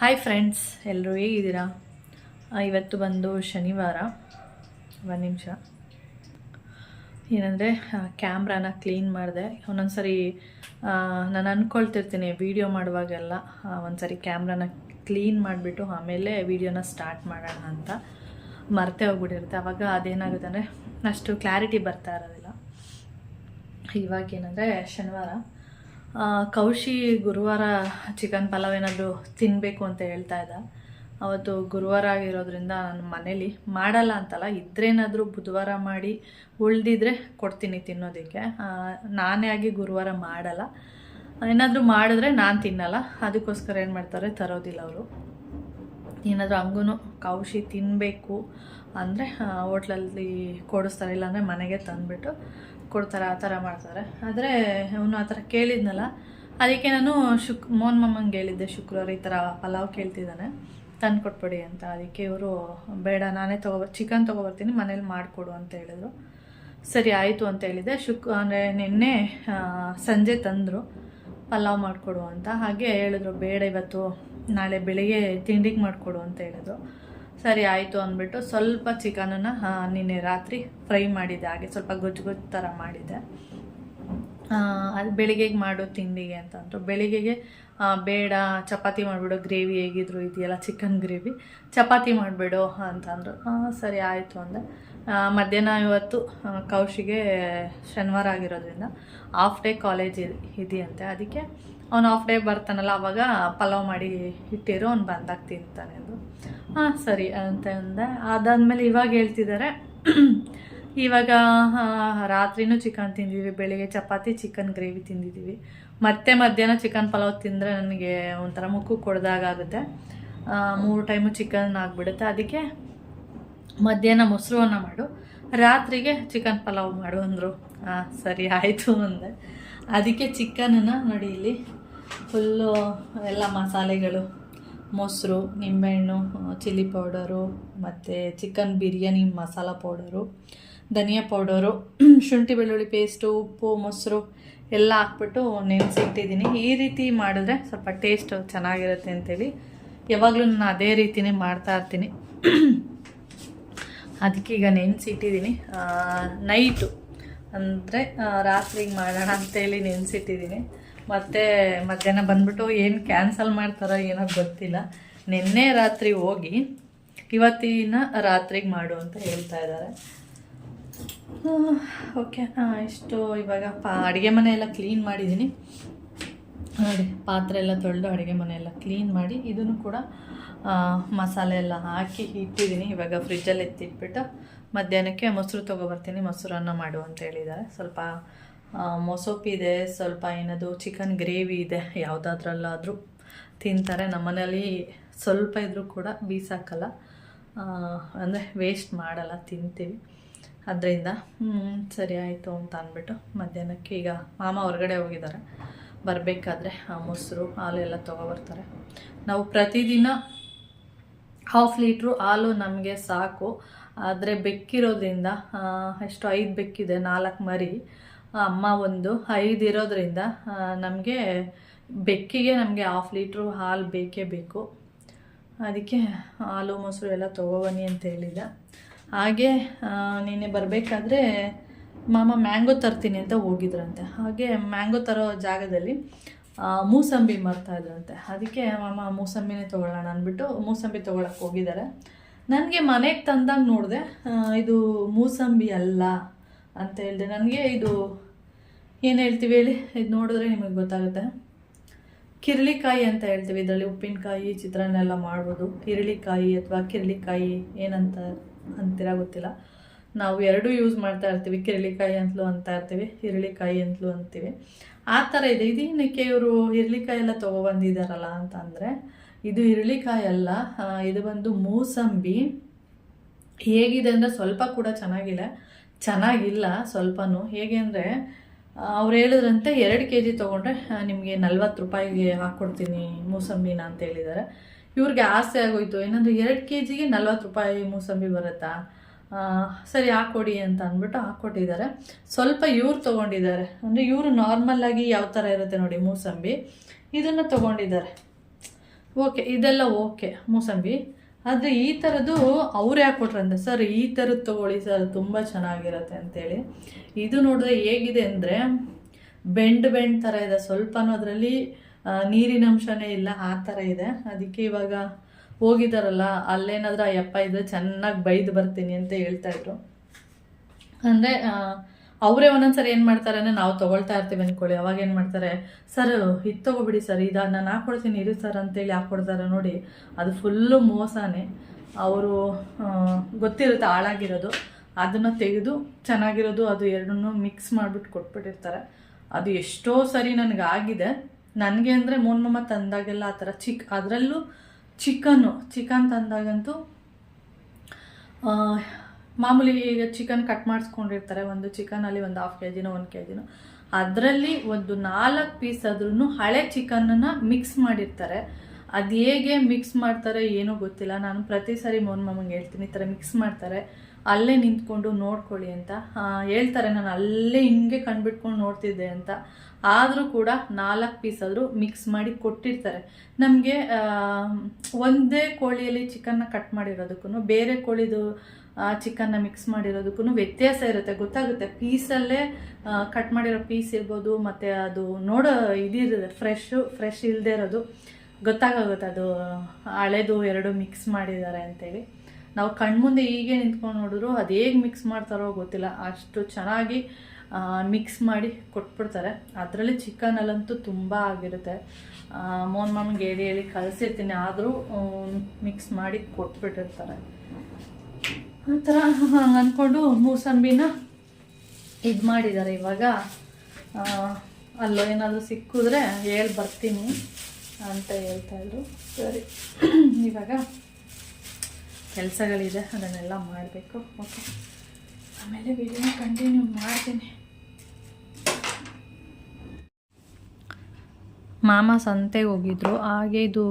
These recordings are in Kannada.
ಹಾಯ್ ಫ್ರೆಂಡ್ಸ್ ಎಲ್ಲರೂ ಹೇಗಿದ್ದೀರಾ? ಇವತ್ತು ಬಂದು ಶನಿವಾರ. ಒಂದು ನಿಮಿಷ. ಏನಂದರೆ ಕ್ಯಾಮ್ರಾನ ಕ್ಲೀನ್ ಮಾಡಿದೆ. ಒಂದೊಂದ್ಸರಿ ನಾನು ಅಂದ್ಕೊಳ್ತಿರ್ತೀನಿ ವೀಡಿಯೋ ಮಾಡುವಾಗೆಲ್ಲ ಒಂದ್ಸರಿ ಕ್ಯಾಮ್ರಾನ ಕ್ಲೀನ್ ಮಾಡಿಬಿಟ್ಟು ಆಮೇಲೆ ವೀಡಿಯೋನ ಸ್ಟಾರ್ಟ್ ಮಾಡೋಣ ಅಂತ ಮರ್ತೆ ಹೋಗ್ಬಿಟ್ಟಿರುತ್ತೆ. ಆವಾಗ ಅದೇನಾಗುತ್ತೆ ಅಂದರೆ, ಅಷ್ಟು ಕ್ಲಾರಿಟಿ ಬರ್ತಾ ಇರೋದಿಲ್ಲ. ಇವಾಗೇನಂದರೆ ಶನಿವಾರ. ಕೌಶಿ ಗುರುವಾರ ಚಿಕನ್ ಪಲಾವ್ ಏನಾದರೂ ತಿನ್ನಬೇಕು ಅಂತ ಹೇಳ್ತಾ ಇದ್ದ. ಅವತ್ತು ಗುರುವಾರ ಆಗಿರೋದ್ರಿಂದ ನಾನು ಮನೇಲಿ ಮಾಡಲ್ಲ ಅಂತಲ್ಲ, ಇದ್ರೇನಾದರೂ ಬುಧವಾರ ಮಾಡಿ ಉಳಿದಿದ್ರೆ ಕೊಡ್ತೀನಿ ತಿನ್ನೋದಕ್ಕೆ. ನಾನೇ ಆಗಿ ಗುರುವಾರ ಮಾಡಲ್ಲ. ಏನಾದರೂ ಮಾಡಿದ್ರೆ ನಾನು ತಿನ್ನಲ್ಲ. ಅದಕ್ಕೋಸ್ಕರ ಏನು ಮಾಡ್ತಾರೆ, ತರೋದಿಲ್ಲ ಅವರು. ಏನಾದರೂ ಹಂಗೂ ಕೌಶಿ ತಿನ್ನಬೇಕು ಅಂದರೆ ಹೋಟ್ಲಲ್ಲಿ ಕೊಡಿಸ್ತಾರೆ, ಇಲ್ಲಾಂದರೆ ಮನೆಗೆ ತಂದುಬಿಟ್ಟು ಕೊಡ್ತಾರೆ, ಆ ಥರ ಮಾಡ್ತಾರೆ. ಆದರೆ ಅವನು ಆ ಥರ ಕೇಳಿದ್ನಲ್ಲ, ಅದಕ್ಕೆ ನಾನು ಶುಕ್, ಮೋಹನ್ ಮಮ್ಮಂಗೆ ಹೇಳಿದ್ದೆ, ಶುಕ್ರವಾರ ಈ ಥರ ಪಲಾವ್ ಕೇಳ್ತಿದ್ದಾನೆ, ತಂದು ಕೊಟ್ಬಿಡಿ ಅಂತ. ಅದಕ್ಕೆ ಇವರು, ಬೇಡ, ನಾನೇ ತೊಗೊಬ ಚಿಕನ್ ತೊಗೊಬರ್ತೀನಿ, ಮನೇಲಿ ಮಾಡಿಕೊಡು ಅಂತ ಹೇಳಿದ್ರು. ಸರಿ, ಆಯಿತು ಅಂತ ಹೇಳಿದ್ದೆ. ಶುಕ್, ಅಂದರೆ ನಿನ್ನೆ ಸಂಜೆ ತಂದರು, ಪಲಾವ್ ಮಾಡಿಕೊಡು ಅಂತ. ಹಾಗೆ ಹೇಳಿದ್ರು, ಬೇಡ ಇವತ್ತು, ನಾಳೆ ಬೆಳಿಗ್ಗೆ ತಿಂಡಿಗೆ ಮಾಡಿಕೊಡು ಅಂತ ಹೇಳಿದ್ರು. ಸರಿ ಆಯಿತು ಅಂದ್ಬಿಟ್ಟು ಸ್ವಲ್ಪ ಚಿಕನನ್ನು ನಿನ್ನೆ ರಾತ್ರಿ ಫ್ರೈ ಮಾಡಿದ್ದೆ ಹಾಗೆ ಸ್ವಲ್ಪ ಗೊಜ್ಜು ಗೊಜ್ಜು ಥರ ಮಾಡಿದ್ದೆ. ಆ, ಅದು ಬೆಳಿಗ್ಗೆಗೆ ಮಾಡೋ ತಿಂಡಿಗೆ ಅಂತಂದರು ಬೆಳಿಗ್ಗೆಗೆ ಬೇಡ ಚಪಾತಿ ಮಾಡಿಬಿಡು ಗ್ರೇವಿ ಹೇಗಿದ್ರು ಇದೆಯಲ್ಲ ಚಿಕನ್ ಗ್ರೇವಿ ಚಪಾತಿ ಮಾಡಿಬಿಡು ಅಂತಂದರು ಸರಿ ಆಯಿತು ಅಂದೆ. ಮಧ್ಯಾಹ್ನ ಇವತ್ತು ಕೌಶಿಗೆ ಶನಿವಾರ ಆಗಿರೋದ್ರಿಂದ ಹಾಫ್ ಡೇ ಕಾಲೇಜ್ ಇದೆಯಂತೆ. ಅದಕ್ಕೆ ಅವ್ನು ಹಾಫ್ ಡೇ ಬರ್ತಾನಲ್ಲ, ಅವಾಗ ಪಲಾವ್ ಮಾಡಿ ಇಟ್ಟಿರೋ, ಅವ್ನು ಬಂದಾಗ ತಿಂತಾನೆ ಅದು. ಹಾಂ, ಸರಿ ಅಂತ ಅಂದೆ. ಅದಾದಮೇಲೆ ಇವಾಗ ಹೇಳ್ತಿದ್ದಾರೆ ಇವಾಗ ರಾತ್ರಿನೂ ಚಿಕನ್ ತಿಂದಿದ್ವಿ, ಬೆಳಿಗ್ಗೆ ಚಪಾತಿ ಚಿಕನ್ ಗ್ರೇವಿ ತಿಂದಿದ್ದೀವಿ ಮತ್ತೆ ಮಧ್ಯಾಹ್ನ ಚಿಕನ್ ಪಲಾವ್ ತಿಂದರೆ ನನಗೆ ಒಂಥರ ಮುಖಕ್ಕೆ ಕೊಡ್ದಾಗುತ್ತೆ ಮೂರು ಟೈಮು ಚಿಕನ್ ಆಗಿಬಿಡುತ್ತೆ. ಅದಕ್ಕೆ ಮಧ್ಯಾಹ್ನ ಮೊಸರು ಅನ್ನ ಮಾಡು, ರಾತ್ರಿಗೆ ಚಿಕನ್ ಪಲಾವ್ ಮಾಡು ಅಂದರು. ಹಾಂ ಸರಿ ಆಯಿತು ಅಂದೆ. ಅದಕ್ಕೆ ಚಿಕನನ್ನು ನೋಡಿ ಇಲ್ಲಿ ಫುಲ್ಲು ಎಲ್ಲ ಮಸಾಲೆಗಳು, ಮೊಸರು, ನಿಂಬೆಹಣ್ಣು ಚಿಲ್ಲಿ ಪೌಡರು ಮತ್ತು ಚಿಕನ್ ಬಿರಿಯಾನಿ ಮಸಾಲ ಪೌಡರು ಧನಿಯಾ ಪೌಡರು ಶುಂಠಿ ಬೆಳ್ಳುಳ್ಳಿ ಪೇಸ್ಟು ಉಪ್ಪು, ಮೊಸರು ಎಲ್ಲ ಹಾಕ್ಬಿಟ್ಟು ನೆನೆಸಿಟ್ಟಿದ್ದೀನಿ. ಈ ರೀತಿ ಮಾಡಿದ್ರೆ ಸ್ವಲ್ಪ ಟೇಸ್ಟು ಚೆನ್ನಾಗಿರುತ್ತೆ ಅಂತೇಳಿ. ಯಾವಾಗಲೂ ನಾನು ಅದೇ ರೀತಿನೇ ಮಾಡ್ತಾ ಇರ್ತೀನಿ. ಅದಕ್ಕೆ ಈಗ ನೆನೆಸಿಟ್ಟಿದ್ದೀನಿ. ನೈಟು. ಅಂದರೆ ರಾತ್ರಿಗೆ ಮಾಡೋಣ ಅಂತೇಳಿ ನೆನೆಸಿಟ್ಟಿದ್ದೀನಿ. ಮತ್ತು ಮಧ್ಯಾಹ್ನ ಬಂದ್ಬಿಟ್ಟು ಏನು ಕ್ಯಾನ್ಸಲ್ ಮಾಡ್ತಾರೋ ಏನೋ ಗೊತ್ತಿಲ್ಲ. ನಿನ್ನೆ ರಾತ್ರಿ ಹೋಗಿ ಇವತ್ತಿನ ರಾತ್ರಿಗೆ ಮಾಡು ಅಂತ ಹೇಳ್ತಾ ಇದ್ದಾರೆ. ಓಕೆ ಇಷ್ಟು ಇವಾಗ ಪಾ, ಅಡುಗೆ ಮನೆ ಎಲ್ಲ ಕ್ಲೀನ್ ಮಾಡಿದ್ದೀನಿ. ನೋಡಿ, ಪಾತ್ರೆ ಎಲ್ಲ ತೊಳೆದು ಅಡುಗೆ ಮನೆ ಎಲ್ಲ ಕ್ಲೀನ್ ಮಾಡಿ ಇದನ್ನು ಕೂಡ ಮಸಾಲೆ ಎಲ್ಲ ಹಾಕಿ ಇಟ್ಟಿದ್ದೀನಿ. ಇವಾಗ ಫ್ರಿಜ್ಜಲ್ಲಿ ಎತ್ತಿಟ್ಬಿಟ್ಟು ಮಧ್ಯಾಹ್ನಕ್ಕೆ ಮೊಸರು ತೊಗೊಬರ್ತೀನಿ ಮೊಸರನ್ನ ಮಾಡು ಅಂತ ಹೇಳಿದ್ದಾರೆ. ಸ್ವಲ್ಪ ಮೊಸೊಪ್ಪು ಇದೆ, ಸ್ವಲ್ಪ ಏನದು ಚಿಕನ್ ಗ್ರೇವಿ ಇದೆ, ಯಾವುದಾದ್ರಲ್ಲಾದರೂ ತಿಂತಾರೆ. ನಮ್ಮನೇಲಿ ಸ್ವಲ್ಪ ಇದ್ದರೂ ಕೂಡ ಬೀಸಾಕಲ್ಲ. ಅಂದರೆ ವೇಸ್ಟ್ ಮಾಡಲ್ಲ, ತಿಂತೀವಿ. ಅದರಿಂದ ಸರಿ ಆಯಿತು ಅಂತ ಅಂದ್ಬಿಟ್ಟು ಮಧ್ಯಾಹ್ನಕ್ಕೆ ಈಗ ಮಾಮ ಹೊರಗಡೆ ಹೋಗಿದ್ದಾರೆ. ಬರಬೇಕಾದ್ರೆ ಆ ಮೊಸರು, ಹಾಲೆಲ್ಲ ತೊಗೊಬರ್ತಾರೆ ನಾವು ಪ್ರತಿದಿನ ಹಾಫ್ ಲೀಟ್ರು ಹಾಲು ನಮಗೆ ಸಾಕು. ಆದರೆ ಬೆಕ್ಕಿರೋದ್ರಿಂದ ಎಷ್ಟು ಐದು ಬೆಕ್ಕಿದೆ, ನಾಲ್ಕು ಮರಿ. ಅಮ್ಮ ಒಂದು ಐದು ಇರೋದ್ರಿಂದ ನಮಗೆ ಬೆಕ್ಕಿಗೆ ನಮಗೆ ಹಾಫ್ ಲೀಟ್ರು ಹಾಲು ಬೇಕೇ ಬೇಕು. ಅದಕ್ಕೆ ಹಾಲು, ಮೊಸರು ಎಲ್ಲ ತೊಗೊಬನ್ನಿ ಅಂತ ಹೇಳಿದ ಹಾಗೆ ನೀನೆ ಬರಬೇಕಾದ್ರೆ ಮಾಮ ಮ್ಯಾಂಗೋ ತರ್ತೀನಿ ಅಂತ ಹೋಗಿದ್ರಂತೆ. ಹಾಗೆ ಮ್ಯಾಂಗೋ ತರೋ ಜಾಗದಲ್ಲಿ ಮೂಸಂಬಿ ಮರ್ತಾ ಇದ್ರಂತೆ ಅದಕ್ಕೆ ಮಾಮ ಮೂಸಂಬಿನೇ ತೊಗೊಳ್ಳೋಣ ಅಂದ್ಬಿಟ್ಟು ಮೂಸಂಬಿ ತೊಗೊಳಕ್ಕೆ ಹೋಗಿದ್ದಾರೆ. ನನಗೆ ಮನೆಗೆ ತಂದಾಗ ನೋಡಿದೆ ಇದು ಮೂಸಂಬಿ ಅಲ್ಲ ಅಂತ ಹೇಳಿದೆ. ನನಗೆ ಇದು ಏನು ಹೇಳ್ತೀವಿ ಹೇಳಿ? ಇದು ನೋಡಿದ್ರೆ ನಿಮಗೆ ಗೊತ್ತಾಗುತ್ತೆ. ಕಿರಳಿಕಾಯಿ ಅಂತ ಹೇಳ್ತೀವಿ ಇದರಲ್ಲಿ, ಉಪ್ಪಿನಕಾಯಿ ಚಿತ್ರಾನ್ನ ಎಲ್ಲ ಮಾಡ್ಬೋದು. ಕಿರಳಿಕಾಯಿ ಅಥವಾ ಕಿರಳಿಕಾಯಿ ಏನಂತ ಅಂತೀರ ಗೊತ್ತಿಲ್ಲ. ನಾವು ಎರಡೂ ಯೂಸ್ ಮಾಡ್ತಾ ಇರ್ತೀವಿ. ಕಿರಳಿಕಾಯಿ ಅಂತಲೂ ಅಂತ ಇರ್ತೀವಿ ಹಿರಳಿಕಾಯಿ ಅಂತಲೂ ಅಂತೀವಿ. ಆ ಥರ ಇದೆ. ಇದೇನಕ್ಕೆ ಇವರು ಹಿರ್ಲಿಕಾಯಿ ಎಲ್ಲ ತೊಗೊಬಂದಿದ್ದಾರಲ್ಲ ಅಂತ ಅಂದರೆ ಇದು ಇರ್ಲಿಕಾಯಿ ಅಲ್ಲ ಇದು ಬಂದು ಮೂಸಂಬಿ. ಹೇಗಿದೆ ಅಂದರೆ ಸ್ವಲ್ಪ ಕೂಡ ಚೆನ್ನಾಗಿಲ್ಲ. ಚೆನ್ನಾಗಿಲ್ಲ ಸ್ವಲ್ಪನೂ. ಹೇಗೆ ಅಂದರೆ, ಅವ್ರು ಹೇಳಿದ್ರಂತೆ ಎರಡು ಕೆ ಜಿ ತೊಗೊಂಡ್ರೆ ನಿಮಗೆ ನಲ್ವತ್ತು ರೂಪಾಯಿಗೆ ಹಾಕ್ಕೊಡ್ತೀನಿ ಮೂಸಂಬಿನ ಅಂತ ಹೇಳಿದ್ದಾರೆ. ಇವ್ರಿಗೆ ಆಸೆ ಆಗೋಯ್ತು. ಏನಂದರೆ ಎರಡು ಕೆ ಜಿಗೆ ನಲ್ವತ್ತು ರೂಪಾಯಿ ಮೂಸಂಬಿ ಬರುತ್ತಾ? ಸರಿ ಹಾಕ್ಕೊಡಿ ಅಂತ ಅಂದ್ಬಿಟ್ಟು ಹಾಕ್ಕೊಟ್ಟಿದ್ದಾರೆ ಸ್ವಲ್ಪ ಇವ್ರು ತೊಗೊಂಡಿದ್ದಾರೆ. ಅಂದರೆ ಇವರು ನಾರ್ಮಲ್ಲಾಗಿ ಯಾವ ಥರ ಇರುತ್ತೆ ನೋಡಿ ಮೂಸಂಬಿ. ಇದನ್ನು ತೊಗೊಂಡಿದ್ದಾರೆ. ಓಕೆ, ಇದೆಲ್ಲ ಓಕೆ ಮೂಸಂಬಿ. ಆದರೆ ಈ ಥರದ್ದು ಅವ್ರು ಯಾಕೆ ಕೊಟ್ರಂತೆ? ಸರ್, ಈ ಥರದ್ದು ತೊಗೊಳ್ಳಿ ಸರ್, ತುಂಬ ಚೆನ್ನಾಗಿರುತ್ತೆ ಅಂತೇಳಿ. ಇದು ನೋಡಿದ್ರೆ ಹೇಗಿದೆ ಅಂದರೆ ಬೆಂಡ್ ಬೆಂಡ್ ಥರ ಇದೆ. ಸ್ವಲ್ಪನೂ ಅದರಲ್ಲಿ ನೀರಿನ ಅಂಶನೇ ಇಲ್ಲ, ಆ ಥರ ಇದೆ. ಅದಕ್ಕೆ ಇವಾಗ ಹೋಗಿದಾರಲ್ಲ, ಅಲ್ಲೇನಾದ್ರೂ ಆ ಯಪ್ಪ ಇದ್ರೆ ಚೆನ್ನಾಗಿ ಬೈದು ಬರ್ತೀನಿ ಅಂತ ಹೇಳ್ತಾ ಇದ್ರು. ಅಂದರೆ ಅವರೇ ಒಂದೊಂದ್ಸರಿ ಏನು ಮಾಡ್ತಾರೆ ಅಂದರೆ ನಾವು ತೊಗೊಳ್ತಾ ಇರ್ತೀವಿ ಅಂದ್ಕೊಳ್ಳಿ ಅವಾಗ ಏನು ಮಾಡ್ತಾರೆ, ಸರ್, ಇದು ತೊಗೊಬಿಡಿ ಸರ್, ಇದು ನಾನು ಹಾಕ್ಕೊಡ್ತೀನಿ ಇರು ಸರ್ ಅಂತೇಳಿ ಹಾಕ್ಕೊಡ್ತಾರೆ ನೋಡಿ. ಅದು ಫುಲ್ಲು ಮೋಸನೇ. ಅವರು ಗೊತ್ತಿರುತ್ತೆ ಹಾಳಾಗಿರೋದು. ಅದನ್ನು ತೆಗೆದು ಚೆನ್ನಾಗಿರೋದು, ಅದು ಎರಡನ್ನೂ ಮಿಕ್ಸ್ ಮಾಡಿಬಿಟ್ಟು ಕೊಟ್ಬಿಟ್ಟಿರ್ತಾರೆ. ಅದು ಎಷ್ಟೋ ಸರಿ ನನಗೆ ಆಗಿದೆ ನನಗೆ ಅಂದರೆ ಮೋನ್ಮಮ್ಮ ತಂದಾಗೆಲ್ಲ ಆ ಥರ ಚಿಕ್, ಅದರಲ್ಲೂ ಚಿಕನ್ನು, ಚಿಕನ್ ತಂದಾಗಂತೂ ಮಾಮೂಲಿ ಈಗ ಚಿಕನ್ ಕಟ್ ಮಾಡಿಸ್ಕೊಂಡಿರ್ತಾರೆ, ಒಂದು ಚಿಕನಲ್ಲಿ ಒಂದು ಹಾಫ್ ಕೆ ಜಿನೋ ಒಂದು ಕೆ ಜಿನೋ ಅದರಲ್ಲಿ ಒಂದು ನಾಲ್ಕು ಪೀಸ್ ಆದ್ರೂ ಹಳೆ ಚಿಕನನ್ನು ಮಿಕ್ಸ್ ಮಾಡಿರ್ತಾರೆ. ಅದು ಹೇಗೆ ಮಿಕ್ಸ್ ಮಾಡ್ತಾರೆ ಏನೂ ಗೊತ್ತಿಲ್ಲ. ನಾನು ಪ್ರತಿ ಸಾರಿ ಮೋನ್ ಮಾಮಂಗೆ ಹೇಳ್ತೀನಿ, ಈ ಥರ ಮಿಕ್ಸ್ ಮಾಡ್ತಾರೆ. ಅಲ್ಲೇ ನಿಂತ್ಕೊಂಡು ನೋಡ್ಕೊಳ್ಳಿ ಅಂತ. ಹೇಳ್ತಾರೆ, ನಾನು ಅಲ್ಲೇ ಹಿಂಗೆ ಕಂಡುಬಿಟ್ಕೊಂಡು ನೋಡ್ತಿದ್ದೆ ಅಂತ. ಆದರೂ ಕೂಡ ನಾಲ್ಕು ಪೀಸ್ ಆದರೂ ಮಿಕ್ಸ್ ಮಾಡಿ ಕೊಟ್ಟಿರ್ತಾರೆ. ನಮಗೆ ಒಂದೇ ಕೋಳಿಯಲ್ಲಿ ಚಿಕನ್ನ ಕಟ್ ಮಾಡಿರೋದಕ್ಕೂ ಬೇರೆ ಕೋಳಿದು ಚಿಕನ್ನ ಮಿಕ್ಸ್ ಮಾಡಿರೋದಕ್ಕೂ ವ್ಯತ್ಯಾಸ ಇರುತ್ತೆ. ಗೊತ್ತಾಗುತ್ತೆ. ಪೀಸಲ್ಲೇ ಕಟ್ ಮಾಡಿರೋ ಪೀಸ್ ಇರ್ಬೋದು, ಮತ್ತು ಅದು ನೋಡೋ ಇದಿರುತ್ತೆ. ಫ್ರೆಶ್ಶು ಫ್ರೆಶ್ ಇಲ್ಲದೆ ಇರೋದು. ಗೊತ್ತಾಗುತ್ತೆ ಅದು, ಹಳೆದು ಎರಡು ಮಿಕ್ಸ್ ಮಾಡಿದ್ದಾರೆ ಅಂತೇಳಿ. ನಾವು ಕಣ್ಮುಂದೆ ಹೀಗೆ ನಿಂತ್ಕೊಂಡು ನೋಡಿದ್ರು ಅದು ಹೇಗೆ ಮಿಕ್ಸ್ ಮಾಡ್ತಾರೋ ಗೊತ್ತಿಲ್ಲ. ಅಷ್ಟು ಚೆನ್ನಾಗಿ ಮಿಕ್ಸ್ ಮಾಡಿ ಕೊಟ್ಬಿಡ್ತಾರೆ. ಅದರಲ್ಲಿ ಚಿಕನಲ್ಲಂತೂ ತುಂಬ ಆಗಿರುತ್ತೆ. ಮೋನ್ ಮಾಮ್ಗೆ ಹೇಳಿ ಹೇಳಿ ಕಳಿಸಿರ್ತೀನಿ. ಆದರೂ ಮಿಕ್ಸ್ ಮಾಡಿ ಕೊಟ್ಬಿಟ್ಟಿರ್ತಾರೆ. ಆ ಥರ ಹಂಗೆ ಅಂದ್ಕೊಂಡು ಮೂಸಂಬಿನ ಇದು ಮಾಡಿದ್ದಾರೆ ಇವಾಗ. ಅಲ್ಲೋ ಏನಾದರೂ ಸಿಕ್ಕಿದ್ರೆ ಹೇಳಿ ಬರ್ತೀನಿ ಅಂತ ಹೇಳ್ತಾ ಇದ್ರು. ಸರಿ. ಇವಾಗ ಕೆಲಸಗಳಿದೆ. ಅದನ್ನೆಲ್ಲ ಮಾಡಬೇಕು. ಓಕೆ. ಆಮೇಲೆ ವಿಡಿಯೋನ ಕಂಟಿನ್ಯೂ ಮಾಡ್ತೀನಿ. ಮಾಮ ಸಂತೆಗೆ ಹೋಗಿದ್ರು. ಹಾಗೆ ಇದು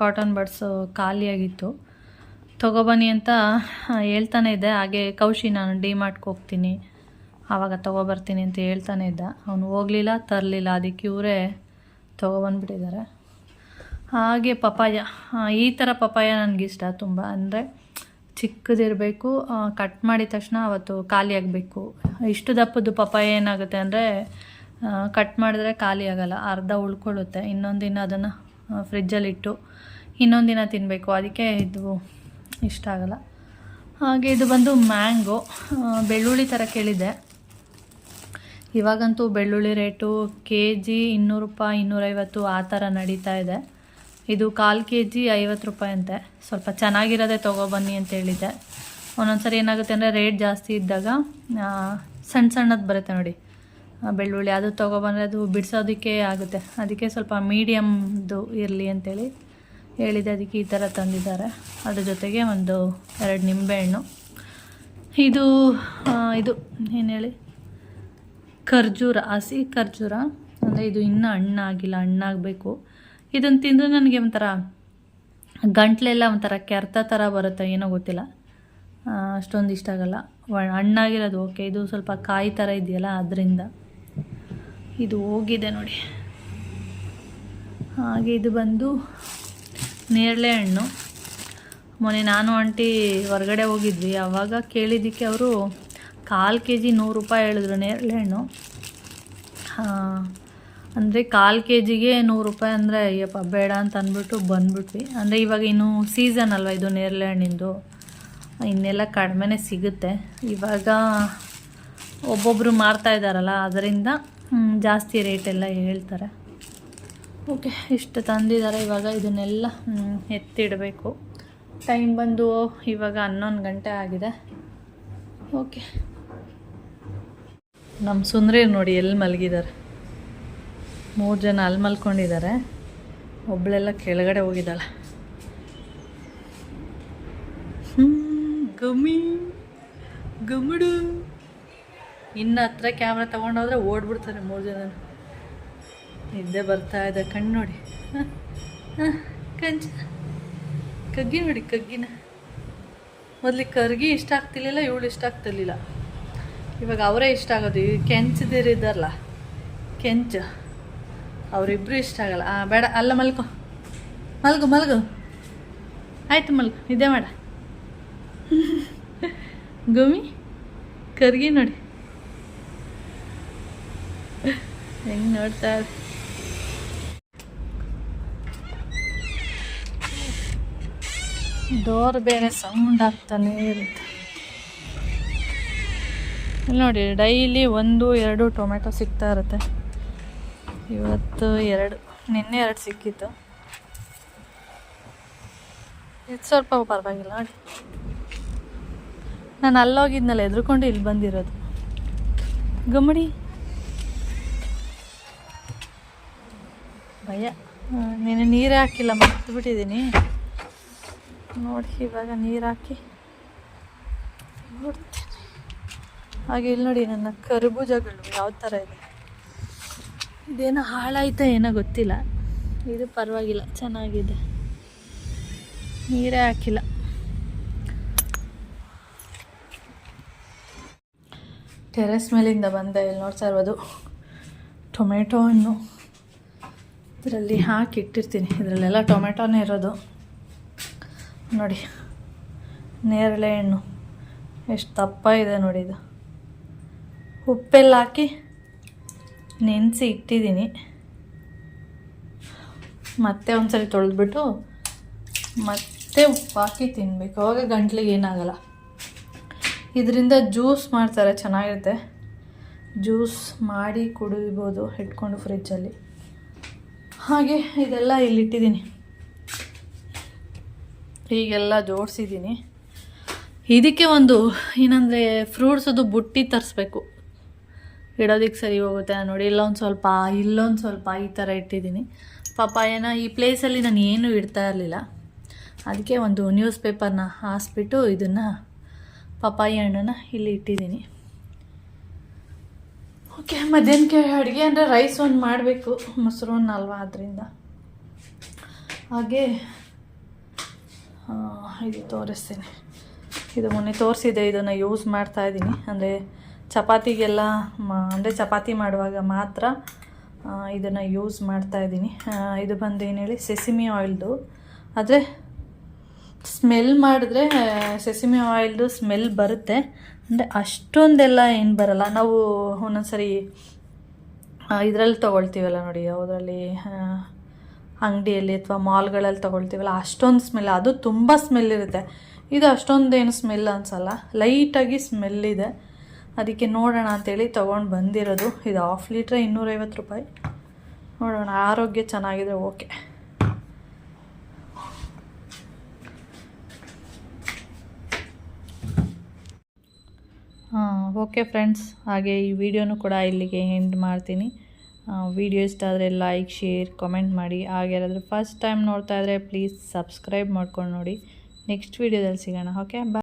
ಕಾಟನ್ ಬಡ್ಸ್ ಖಾಲಿಯಾಗಿತ್ತು. ತೊಗೊಬನ್ನಿ ಅಂತ ಹೇಳ್ತಾನೆ ಇದ್ದೆ. ಹಾಗೆ ಕೌಶಿ ನಾನು ಡಿ ಮಾರ್ಟ್ಗೆ ಹೋಗ್ತೀನಿ. ಆವಾಗ ತೊಗೊಬರ್ತೀನಿ ಅಂತ ಹೇಳ್ತಾನೆ ಇದ್ದ. ಅವನು ಹೋಗಲಿಲ್ಲ, ತರಲಿಲ್ಲ. ಅದಕ್ಕೆ ಇವರೇ ತೊಗೊಬಂದ್ಬಿಟ್ಟಿದ್ದಾರೆ ಹಾಗೆ ಪಪಾಯ ಈ ಥರ ಪಪಾಯ ನನಗಿಷ್ಟ ತುಂಬ. ಅಂದರೆ ಚಿಕ್ಕದಿರಬೇಕು ಕಟ್ ಮಾಡಿದ ತಕ್ಷಣ ಅವತ್ತು ಖಾಲಿ ಆಗಬೇಕು. ಇಷ್ಟು ದಪ್ಪದ್ದು ಪಪಾಯ ಏನಾಗುತ್ತೆ ಅಂದರೆ ಕಟ್ ಮಾಡಿದ್ರೆ ಖಾಲಿ ಆಗೋಲ್ಲ, ಅರ್ಧ ಉಳ್ಕೊಳ್ಳುತ್ತೆ. ಇನ್ನೊಂದು ದಿನ ಅದನ್ನು ಫ್ರಿಜ್ಜಲ್ಲಿಟ್ಟು ಇನ್ನೊಂದು ದಿನ ತಿನ್ನಬೇಕು ಅದಕ್ಕೆ ಇದು ಇಷ್ಟ ಆಗಲ್ಲ. ಹಾಗೆ ಇದು ಬಂದು ಮ್ಯಾಂಗೋ. ಬೆಳ್ಳುಳ್ಳಿ ಥರ ಕೇಳಿದೆ ಇವಾಗಂತೂ ಬೆಳ್ಳುಳ್ಳಿ ರೇಟು ಕೆ ಜಿ ಇನ್ನೂರು ರೂಪಾಯಿ, ಇನ್ನೂರೈವತ್ತು ಆ ಥರ ನಡೀತಾ ಇದೆ. ಇದು ಕಾಲು ಕೆ ಜಿ ಐವತ್ತು ರೂಪಾಯಿ ಅಂತೆ. ಸ್ವಲ್ಪ ಚೆನ್ನಾಗಿರೋದೇ ತೊಗೊಬನ್ನಿ ಅಂತ ಹೇಳಿದ್ದೆ. ಒಂದೊಂದು ಸರಿ ಏನಾಗುತ್ತೆ ಅಂದರೆ ರೇಟ್ ಜಾಸ್ತಿ ಇದ್ದಾಗ ಸಣ್ಣ ಸಣ್ಣದು ಬರುತ್ತೆ ನೋಡಿ. ಬೆಳ್ಳುಳ್ಳಿ ಅದು ತೊಗೊಬಂದರೆ ಅದು ಬಿಡಿಸೋದಕ್ಕೆ ಆಗುತ್ತೆ. ಅದಕ್ಕೆ ಸ್ವಲ್ಪ ಮೀಡಿಯಮ್ದು ಇರಲಿ ಅಂತೇಳಿ ಹೇಳಿದೆ. ಅದಕ್ಕೆ ಈ ಥರ ತಂದಿದ್ದಾರೆ. ಅದ್ರ ಜೊತೆಗೆ ಒಂದು ಎರಡು ನಿಂಬೆಹಣ್ಣು. ಇದು ಇದು, ಏನು ಹೇಳಿ? ಖರ್ಜೂರ, ಹಸಿ ಖರ್ಜೂರ. ಅಂದರೆ ಇದು ಇನ್ನೂ ಹಣ್ಣಾಗಿಲ್ಲ. ಹಣ್ಣಾಗಬೇಕು. ಇದನ್ನು ತಿಂದರೆ ನನಗೆ ಒಂಥರ ಗಂಟ್ಲೆಲ್ಲ ಒಂಥರ ಕೆರೆತ ಥರ ಬರುತ್ತೆ, ಏನೋ ಗೊತ್ತಿಲ್ಲ. ಅಷ್ಟೊಂದು ಇಷ್ಟ ಆಗಲ್ಲ. ಹಣ್ಣಾಗಿರೋದು, ಓಕೆ, ಇದು ಸ್ವಲ್ಪ ಕಾಯಿ ಥರ ಇದೆಯಲ್ಲ ಅದರಿಂದ. ಇದು ಹೋಗಿದೆ ನೋಡಿ. ಹಾಗೆ ಇದು ಬಂದು ನೇರಳೆ ಹಣ್ಣು. ಮೊನ್ನೆ ನಾನು ಆಂಟಿ ಹೊರಗಡೆ ಹೋಗಿದ್ವಿ ಆವಾಗ ಕೇಳಿದ್ದಕ್ಕೆ ಅವರು ಕಾಲು ಕೆ ಜಿ ನೂರು ರೂಪಾಯಿ ಹೇಳಿದ್ರು ನೇರಳೆ ಹಣ್ಣು. ಅಂದರೆ ಕಾಲು ಕೆ ಜಿಗೆ ನೂರು ರೂಪಾಯಿ ಅಂದರೆ, ಅಯ್ಯಪ್ಪ, ಬೇಡ ಅಂತ ಅಂದ್ಬಿಟ್ಟು ಬಂದ್ಬಿಟ್ವಿ. ಅಂದರೆ ಇವಾಗ ಇನ್ನು ಸೀಸನ್ ಅಲ್ವ ಇದು ನೇರಳೆ ಹಣ್ಣಿಂದು ಇನ್ನೆಲ್ಲ ಕಡಿಮೆನೇ ಸಿಗುತ್ತೆ. ಇವಾಗ ಒಬ್ಬೊಬ್ಬರು ಮಾರ್ತಾ ಇದ್ದಾರಲ್ಲ, ಅದರಿಂದ ಜಾಸ್ತಿ ರೇಟೆಲ್ಲ ಹೇಳ್ತಾರೆ. ಓಕೆ, ಇಷ್ಟು ತಂದಿದ್ದಾರೆ ಇವಾಗ ಇದನ್ನೆಲ್ಲ ಎತ್ತಿಡಬೇಕು. ಟೈಮ್ ಬಂದು ಇವಾಗ ಹನ್ನೊಂದು ಗಂಟೆ ಆಗಿದೆ. ಓಕೆ. ನಮ್ಮ ಸುಂದ್ರಿ ನೋಡಿ ಎಲ್ಲಿ ಮಲಗಿದ್ದಾರೆ ಮೂರು ಜನ ಅಲ್ಲಿ ಮಲ್ಕೊಂಡಿದ್ದಾರೆ ಒಬ್ಬಳೆಲ್ಲ ಕೆಳಗಡೆ ಹೋಗಿದ್ದಾಳೆ. ಗಮಿ ಗಮಡು ಇನ್ನು ಹತ್ರ ಕ್ಯಾಮ್ರಾ ತೊಗೊಂಡೋದ್ರೆ ಓಡ್ಬಿಡ್ತಾರೆ ಮೂರು ಜನ. ನಿದ್ದೆ ಬರ್ತಾ ಇದೆ ಕಣ್ಣು ನೋಡಿ. ಕಂಚ. ಕಗ್ಗಿ ನೋಡಿ, ಕಗ್ಗಿನ. ಮೊದಲಿಗೆ ಕರ್ಗಿ ಇಷ್ಟ ಆಗ್ತಿರ್ಲಿಲ್ಲ, ಇವಳು ಇಷ್ಟ ಆಗ್ತಿರ್ಲಿಲ್ಲ. ಇವಾಗ ಅವರೇ ಇಷ್ಟ ಆಗೋದು. ಕೆಂಚದಿರಿದ್ದಾರಲ್ಲ ಕೆಂಚ. ಅವರಿಬ್ಬರು ಇಷ್ಟ ಆಗಲ್ಲ. ಆ, ಬೇಡ ಅಲ್ಲ ಮಲ್ಕೊ. ಮಲ್ಗು ಮಲ್ಗು. ಆಯ್ತು ಮಲ್ಗು ನಿದ್ದೆ ಮಾಡ. ಗುಮಿ ಕರ್ಗಿ ನೋಡಿ. ಹೆಂಗೆ ನೋಡ್ತಾ ಡೋರ್ ಬೇರೆ ಸೌಂಡ್ ಆಗ್ತಾನೆ ಇರುತ್ತೆ. ನೋಡಿ ಡೈಲಿ ಒಂದು ಎರಡು ಟೊಮೆಟೊ ಸಿಗ್ತಾ ಇರುತ್ತೆ. ಇವತ್ತು ಎರಡು, ನಿನ್ನೆ ಎರಡು ಸಿಕ್ಕಿತ್ತು. ಇದು ಸ್ವಲ್ಪ ಪರವಾಗಿಲ್ಲ, ನೋಡಿ. ನಾನು ಅಲ್ಲೋಗಿದ್ನಲ್ಲ, ಎದ್ರುಕೊಂಡು ಇಲ್ಲಿ ಬಂದಿರೋದು. ಗಮಡಿ ಭಯ. ನೀನು ನೀರು ಹಾಕಿಲ್ಲ ಮರ್ತು ಬಿಟ್ಟಿದ್ದೀನಿ ನೋಡಿ, ಇವಾಗ ನೀರು ಹಾಕಿ. ನೋಡ್ತೀನಿ. ಹಾಗೆ ಇಲ್ಲಿ ನೋಡಿ, ನನ್ನ ಕರ್ಬೂಜಗಳು ಯಾವ ಥರ ಇದೆ. ಇದೇನೋ ಹಾಳಾಯ್ತಾ ಏನೋ ಗೊತ್ತಿಲ್ಲ. ಇದು ಪರವಾಗಿಲ್ಲ, ಚೆನ್ನಾಗಿದೆ. ನೀರೇ ಹಾಕಿಲ್ಲ. ಟೆರೆಸ್ ಮೇಲಿಂದ ಬಂದೆ ಇಲ್ಲಿ ನೋಡ್ತಾ ಇರ್ಬೋದು ಟೊಮೆಟೊ ಹಣ್ಣು. ಇದರಲ್ಲಿ ಹಾಕಿ ಇಟ್ಟಿರ್ತೀನಿ. ಇದರಲ್ಲೆಲ್ಲ ಟೊಮೆಟೊನೇ ಇರೋದು. ನೋಡಿ, ನೇರಳೆ ಹಣ್ಣು. ಎಷ್ಟು ದಪ್ಪ ಇದೆ ನೋಡಿ ಇದು. ಉಪ್ಪೆಲ್ಲ ಹಾಕಿ ನೆನೆಸಿ ಇಟ್ಟಿದ್ದೀನಿ. ಮತ್ತೆ ಒಂದ್ಸರಿ ತೊಳೆದ್ಬಿಟ್ಟು ಮತ್ತೆ ಬಾಕಿ ತಿನ್ನಬೇಕು ಅವಾಗ ಗಂಟ್ಲಿಗೆ ಏನಾಗಲ್ಲ. ಇದರಿಂದ ಜ್ಯೂಸ್ ಮಾಡ್ತಾರೆ, ಚೆನ್ನಾಗಿರುತ್ತೆ. ಜ್ಯೂಸ್ ಮಾಡಿ ಕುಡಿಬೋದು ಇಟ್ಕೊಂಡು ಫ್ರಿಜ್ಜಲ್ಲಿ. ಹಾಗೆ ಇದೆಲ್ಲ ಇಲ್ಲಿಟ್ಟಿದ್ದೀನಿ. ಹೀಗೆಲ್ಲ ಜೋಡಿಸಿದ್ದೀನಿ. ಇದಕ್ಕೆ ಒಂದು, ಏನಂದರೆ ಫ್ರೂಟ್ಸದು ಬುಟ್ಟಿ ತರಿಸ್ಬೇಕು. ಇಡೋದಕ್ಕೆ ಸರಿ ಹೋಗುತ್ತೆ. ನೋಡಿ ಇಲ್ಲೊಂದು ಸ್ವಲ್ಪ ಇಲ್ಲೊಂದು ಸ್ವಲ್ಪ ಈ ಥರ ಇಟ್ಟಿದ್ದೀನಿ. ಪಪಾಯನ ಈ ಪ್ಲೇಸಲ್ಲಿ ನಾನು ಏನೂ ಇಡ್ತಾ ಇರಲಿಲ್ಲ. ಅದಕ್ಕೆ ಒಂದು ನ್ಯೂಸ್ ಪೇಪರ್ನ ಹಾಸ್ಬಿಟ್ಟು ಇದನ್ನು ಪಪಾಯಿ ಹಣ್ಣನ್ನು ಇಲ್ಲಿ ಇಟ್ಟಿದ್ದೀನಿ. ಓಕೆ, ಮಧ್ಯಾಹ್ನಕ್ಕೆ ಅಡುಗೆ ಅಂದರೆ ರೈಸ್ ಒಂದು ಮಾಡಬೇಕು. ಮೊಸರು ಒಂದು ಅಲ್ವಾ ಅದರಿಂದ ಹಾಗೆ ಇದು ತೋರಿಸ್ತೀನಿ. ಇದು ಮೊನ್ನೆ ತೋರಿಸಿದೆ, ಇದನ್ನು ಯೂಸ್ ಮಾಡ್ತಾ ಇದ್ದೀನಿ. ಅಂದರೆ ಚಪಾತಿಗೆಲ್ಲ ಅಂದರೆ ಚಪಾತಿ ಮಾಡುವಾಗ ಮಾತ್ರ ಇದನ್ನು ಯೂಸ್ ಮಾಡ್ತಾ ಇದ್ದೀನಿ. ಇದು ಬಂದು ಏನು ಹೇಳಿ ಸೆಸಿಮಿ ಆಯಿಲ್ದು ಆದರೆ ಸ್ಮೆಲ್ ಮಾಡಿದ್ರೆ ಸೆಸಿಮಿ ಆಯಿಲ್ದು ಸ್ಮೆಲ್ ಬರುತ್ತೆ. ಅಂದರೆ ಅಷ್ಟೊಂದೆಲ್ಲ ಏನು ಬರಲ್ಲ. ನಾವು ಒಂದೊಂದ್ಸರಿ ಇದರಲ್ಲಿ ತೊಗೊಳ್ತೀವಲ್ಲ ನೋಡಿ, ಯಾವುದರಲ್ಲಿ ಅಂಗಡಿಯಲ್ಲಿ ಅಥವಾ ಮಾಲ್ಗಳಲ್ಲಿ ತೊಗೊಳ್ತೀವಲ್ಲ, ಅಷ್ಟೊಂದು ಸ್ಮೆಲ್ ಅದು ತುಂಬ ಸ್ಮೆಲ್ ಇರುತ್ತೆ. ಇದು ಅಷ್ಟೊಂದೇನು ಸ್ಮೆಲ್ ಅನಿಸಲ್ಲ. ಲೈಟಾಗಿ ಸ್ಮೆಲ್ ಇದೆ. ಅದಕ್ಕೆ ನೋಡೋಣ ಅಂತೇಳಿ ತೊಗೊಂಡು ಬಂದಿರೋದು. ಇದು ಹಾಫ್ ಲೀಟ್ರೆ ಇನ್ನೂರೈವತ್ತು ರೂಪಾಯಿ. ನೋಡೋಣ, ಆರೋಗ್ಯ ಚೆನ್ನಾಗಿದೆ ಓಕೆ. ಓಕೆ ಫ್ರೆಂಡ್ಸ್, ಹಾಗೆ ಈ ವಿಡಿಯೋನು ಕೂಡ ಇಲ್ಲಿಗೆ ಎಂಡ್ ಮಾಡ್ತೀನಿ. ವಿಡಿಯೋ ಇಷ್ಟ ಆದರೆ ಲೈಕ್ ಶೇರ್ ಕಮೆಂಟ್ ಮಾಡಿ. ಹಾಗೆ ಯಾರಾದರೂ ಫಸ್ಟ್ ಟೈಮ್ ನೋಡ್ತಾ ಇದ್ದರೆ ಪ್ಲೀಸ್ ಸಬ್ಸ್ಕ್ರೈಬ್ ಮಾಡ್ಕೊಂಡು ನೋಡಿ. ನೆಕ್ಸ್ಟ್ ವೀಡಿಯೋದಲ್ಲಿ ಸಿಗೋಣ ಓಕೆ ಬಾಯ್